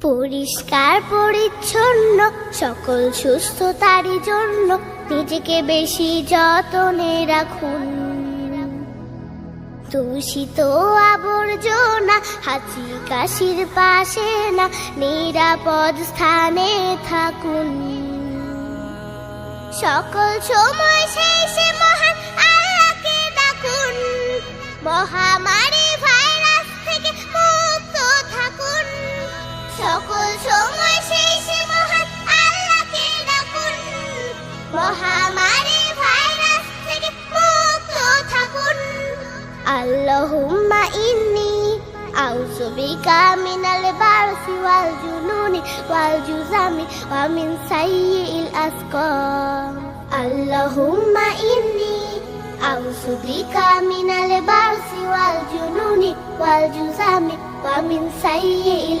পরিষ্কার, পরিচ্ছন্ন, সকল সুস্থতারই জন্য নিজেকে বেশি যতনে রাখুন। দূষিত আবর্জনা হাঁচি কাশির পাশে না, নিরাপদ স্থানে থাকুন। সকল সময় শেষে সময় শেষে মহান আল্লাহকে ডাকুন। মহামারী ভাইরাস থেকে মুক্ত থাকুন। আল্লাহুম্মা ইন্নি আউযু বিকা মিনাল বারসি ওয়াল জুনুনি ওয়াল জুজামি ওয়া মিন সাইয়্যিল আসকাম। আল্লাহুম্মা ইন্নি আউযু বিকা মিনাল বারসি ওয়াল জুনুনি ওয়াল জুজামি ওয়া মিন সাইয়্যিল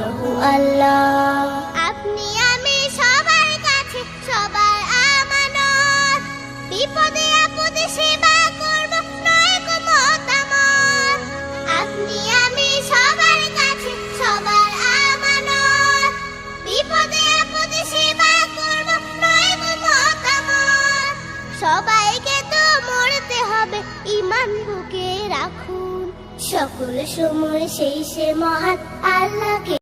সবাইকে তো মরতে হবে। ইমান বুকে রাখুন। সকল সময় সেই সে মহান আল্লাহকে